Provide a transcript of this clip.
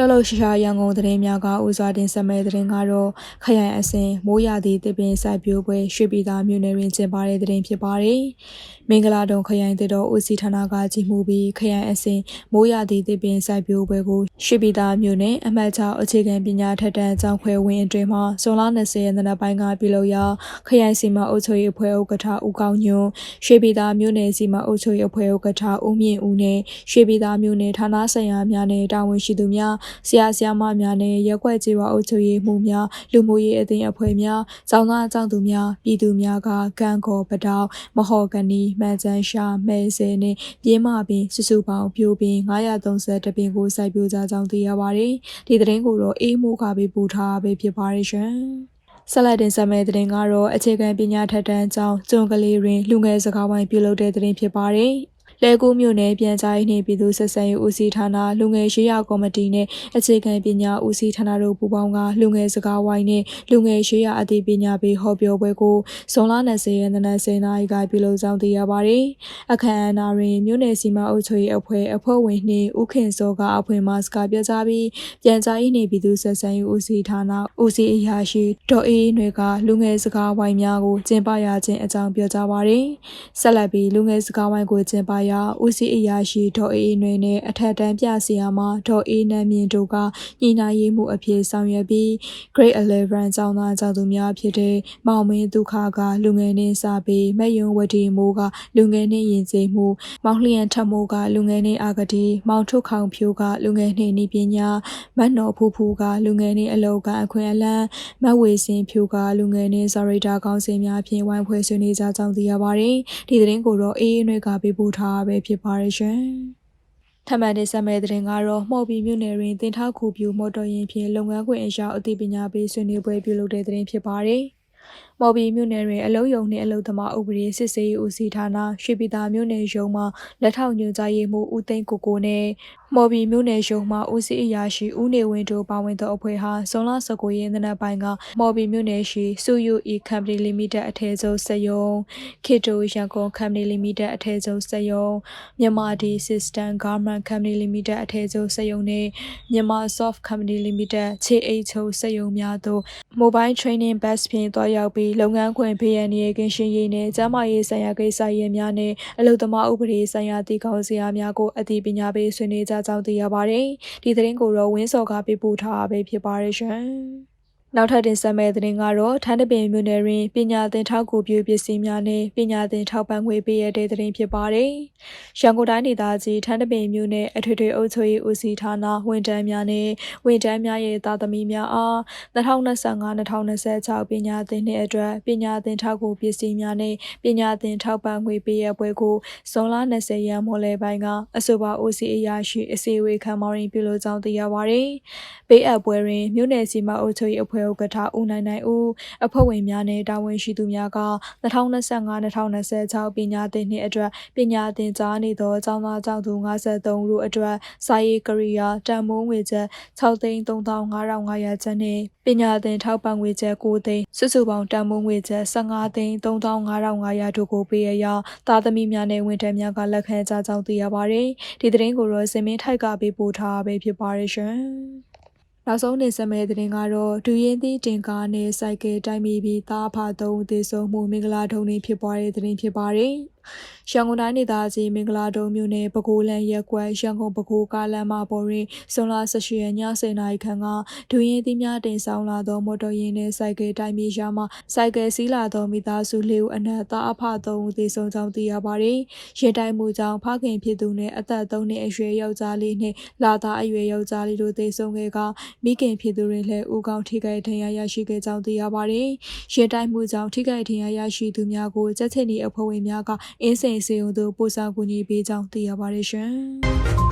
လှလှရှာရှာရန်ကုန်သတင်းများကဦးစွာတင်ဆက်မဲ့သတင်းကတော့ခရိုင်အစင်မိုးရသည့်တပင်စိုက်ပျိုးပွဲရွှေပြည်သာမြို့နယ်တွင်ကျင်းပတဲ့သတင်းဖြစ်ပါတယ်။မင်္ဂလာတုံခရိုင်တတော်ဦးစီးဌာနကကြီးမှုပြီးခရိုင်အစင်မိုးရသည့်တပင်စိုက်ပျိုးပွဲကိုရွှေပြည်သာမြို့နယ်အမှတ်6အခြေခံပညာထက်တန်းကျောင်းခွဲဝင်အတွင်မှဇွန်လ20ရက်နေ့ပိုင်းကပြုလုပ်ရာခရိုင်စီမံအုပ်ချုပ်ရေးအဖွဲ့ဥက္ကဋ္ဌဦးကောင်းညွန်းရွှေပြည်သာမြို့နယ်စီမံအုပ်ချုပ်ရေးအဖွဲ့ဥက္ကဋ္ဌဦးမြင့်ဦးနဲ့ရွှေပြည်သာမြို့နယ်ဌာနဆိုင်ရာများနဲ့တာဝန်ရှိသူများဆရာဆရာမများနဲ့ရက်ွက်ကြေးဝအုပ်ချုပ်ရေးမှုများလူမှုရေးအသင်းအဖွဲ့များကျောင်းသားကျောင်းသူများပြည်သူများကကံကောပတောင်မဟော်ကနီမှန်ချန်ရှာမဲစဲနဲ့ပြင်းမပင်စုစုပေါင်းပြိုပင်930ပင်ကိုစိုက်ပျိုးကြကြောင်းသိရပါတယ်ဒီသတင်းကိုတော့အေးမိုးကပေးပို့ထားပေးဖြစ်ပါတယ်ရှင်ဆက်လက်တင်ဆက်မယ့်သတင်းကတော့အခြေခံပညာထက်တန်းကျောင်းကျွန်းကလေးတွင်လူငယ်စကားဝိုင်းပြုလုပ်တဲ့သတင်းဖြစ်ပါတယ်။ လဲကူးမြို့နယ်ပြန်ကြားရေးနှင့်ပြည်သူ့ဆက်ဆံရေးဦးစီးဌာနလူငယ်ရေးရာကော်မတီနှင့်အခြေခံပညာဦးစီးဌာနတို့ပူးပေါင်းကလူငယ်စကားဝိုင်းနှင့်လူငယ်ရေးရာအသိပညာပေးဟောပြောပွဲကိုဇွန်လ20ရက်နေ့နက်10:00နာရီကပြုလုပ်ကြောင်းသိရပါသည်။အခမ်းအနားတွင်မြို့နယ်စီမံအုပ်ချုပ်ရေးအဖွဲ့အဖွဲ့ဝင်နှင့်ဦးခင်စောကအဖွဲ့မှစကားပြောကြားပြီးပြန်ကြားရေးနှင့်ပြည်သူ့ဆက်ဆံရေးဦးစီးဌာနဦးစီးအရာရှိဒေါ်အေးနွေကလူငယ်စကားဝိုင်းများကိုကျင်းပရခြင်းအကြောင်းပြောကြားပါသည်။ဆက်လက်ပြီးလူငယ်စကားဝိုင်းကိုကျင်းပရာဦးစီးအရာရှိဒေါ်အေးနွေနဲ့အထက်တန်းပြဆရာမဒေါ်အေးနန်းမြင့်တို့ကညှိနှိုင်းရေးမှုအဖြစ်ဆောင်ရွက်ပြီး Grade 11ကျောင်းသားကျောင်းသူများဖြစ်တဲ့မောင်မင်းဒုက္ခကလူငယ်နှင်းစာပေမဲ့ယုံဝတီမိုးကလူငယ်နှင်းယဉ်ကျေးမှုမောင်လျံထမိုးကလူငယ်နှင်းအာဂတိမောင်ထုတ်ခေါင်ဖြိုးကလူငယ်နှင်းဤပညာမတ်နော်ဖူးဖူးကလူငယ်နှင်းအလောကအခွင့်အလန်းမတ်ဝေစင်ဖြိုးကလူငယ်နှင်းဇာရိတာကောင်းစင်များဖြင့်ဝိုင်းဖွဲ့ဆွေးနွေးကြကြောင်းသိရပါတယ်ဒီသတင်းကိုတော့အေးအေးနွဲ့ကပေးပို့ထားပဲဖြစ်ပါတယ်ရှင်။ထပ်မံတင်ဆက်မယ့်သတင်းကတော့မှော်ဘီမြို့နယ်တွင်တင်ထားခုပြူမော်တော်ယာဉ်ဖြင့်လုပ်ငန်းခွင်အရာအသိပညာပေးဆွေးနွေးပွဲပြုလုပ်တဲ့သတင်းဖြစ်ပါတယ်။ မော်ဘီမြို့နယ်တွင်အလုံးယုံနှင့်အလုံးသမားဥပဒေစစ်ဆေးရေးဦးစီးဌာနရွှေပြည်သာမြို့နယ်ရုံးမှလက်ထောက်ညွှန်ကြားရေးမှူးဦးသိန်းကိုကိုနှင့်မော်ဘီမြို့နယ်ရုံးမှဦးစီးအရာရှိဦးနေဝင်းတို့ပါဝင်သောအဖွဲ့ဟာဇွန်လ19ရက်နေ့နက်ပိုင်းကမော်ဘီမြို့နယ်ရှိစုယူအီ Company Limited အထည်ချုပ်စက်ရုံခေတိုရန်ကုန် Company Limited အထည်ချုပ်စက်ရုံမြန်မာဒီ System Garment Company Limited အထည်ချုပ်စက်ရုံနှင့်မြန်မာ Soft Company Limited ခြေအိတ်ချုပ်စက်ရုံများသို့ Mobile Training Bus ဖြင့်တွားရောက်ပြီးလုပ်ငန်းခွင်ဖေးရန်ရေးကင်းရှင်းရေးနှင့်ကျန်းမာရေးဆိုင်ရာကိစ္စရပ်များနှင့်အလုပ်သမားဥပဒေဆိုင်ရာတည်ကောင်းစရာများကိုအသိပညာပေးဆွေးနွေးကြကြောင်းသိရပါတယ်။ဒီသတင်းကိုတော့ဝင်းစော်ကပေးပို့ထားတာပဲဖြစ်ပါတယ်ရှင်။ နောက်ထပ်တင်ဆက်မယ့်သတင်းကတော့ထန်းတပင်မြို့နယ်တွင်ပညာသင်ထောက်ကူပြုပစ္စည်းများနှင့်ပညာသင်ထောက်ပံ့ငွေပေးရတဲ့သတင်းဖြစ်ပါတယ်။ရန်ကုန်တိုင်းဒေသကြီးထန်းတပင်မြို့နယ်အထွေထွေအုပ်ချုပ်ရေးဦးစီးဌာနဝန်ထမ်းများနှင့်ဝန်ထမ်းများရဲ့တာသမီများအား2025-2026ပညာသင်နှစ်အတွက်ပညာသင်ထောက်ကူပစ္စည်းများနှင့်ပညာသင်ထောက်ပံ့ငွေပေးရပွဲကိုဇွန်လ20ရက်မော်လယ်ပိုင်းကအဆိုပါ OC အရာရှိအစီအဝေးခံမော်ရင်ပြုလုပ်ကြောင်းသိရပါတယ်။ပေးအပ်ပွဲတွင်မြို့နယ်စီမံအုပ်ချုပ်ရေးအဖွဲ့ဥက္ကဋ္ဌဦးနိုင်နိုင်ဦးအဖွဲ့ဝင်များနှင့်တာဝန်ရှိသူများက2025-2026ပညာသင်နှစ်အတွက်ပညာသင်ကြားနေသောကျောင်းသားကျောင်းသူ53တို့အတွက်စာရေးကရိယာတန်မိုးငွေကျပ်6,3500ကျပ်နှင့်ပညာသင်ထောက်ပံ့ငွေကျပ်9သိန်းစုစုပေါင်းတန်မိုးငွေကျပ်15သိန်း3500တို့ကိုပေးရရာသားသမီးများနဲ့ဝန်ထမ်းများကလက်ခံကြကြောင်းသိရပါတယ်။ဒီသတင်းကိုတော့စင်မင်းထိုက်ကပေးပို့ထားပဲဖြစ်ပါတယ်ရှင်။ နောက်ဆုံးနေဆက်မဲ့သတင်းကတော့ဒူရင်သီးတင်ကားနဲ့စိုက်ကယ်တိုက်မိပြီးသားဖာသုံးဦးသေဆုံးမှုမင်္ဂလာထုံးနေဖြစ်ပွားတဲ့သတင်းဖြစ်ပါတယ်။ရန်ကုန်တိုင်းဒေသကြီးမင်္ဂလာတုံမြို့နယ်ပဲခူးလန်းရက်ကွက်ရန်ကုန်ပဲခူးကားလမ်းမပေါ်တွင်ဇွန်လ18ရက်ည10:00နာရီခန့်ကဒူရင်သီးများတင်ဆောင်လာသောမော်တော်ယာဉ်နှင့်စိုက်ကယ်တိုက်မြေရှာမှစိုက်ကယ်စီးလာသောမိသားစုလေးဦးအနက်သားအဖ3ဦးသေဆုံးကြောင်းသိရပါသည်။ရင်တိုက်မှုကြောင့်ဖခင်ဖြစ်သူနှင့်အသက်3နှစ်အရွယ်ယောက်ျားလေးနှင့်လာသားအရွယ်ယောက်ျားလေးတို့သေဆုံးခဲ့ကမိခင်ဖြစ်သူတွေလည်းဦးကောင်းထိခိုက်ဒဏ်ရာရရှိခဲ့ကြောင်းသိရပါသည်။ရင်တိုက်မှုကြောင့်ထိခိုက်ဒဏ်ရာရရှိသူများကိုကြက်ချင်ဒီအဖွဲ့ဝင်များကအင်းစိန်စေုံသို့ပို့ဆောင်ကူညီပေးကြောင်းသိရပါတယ်ရှင်။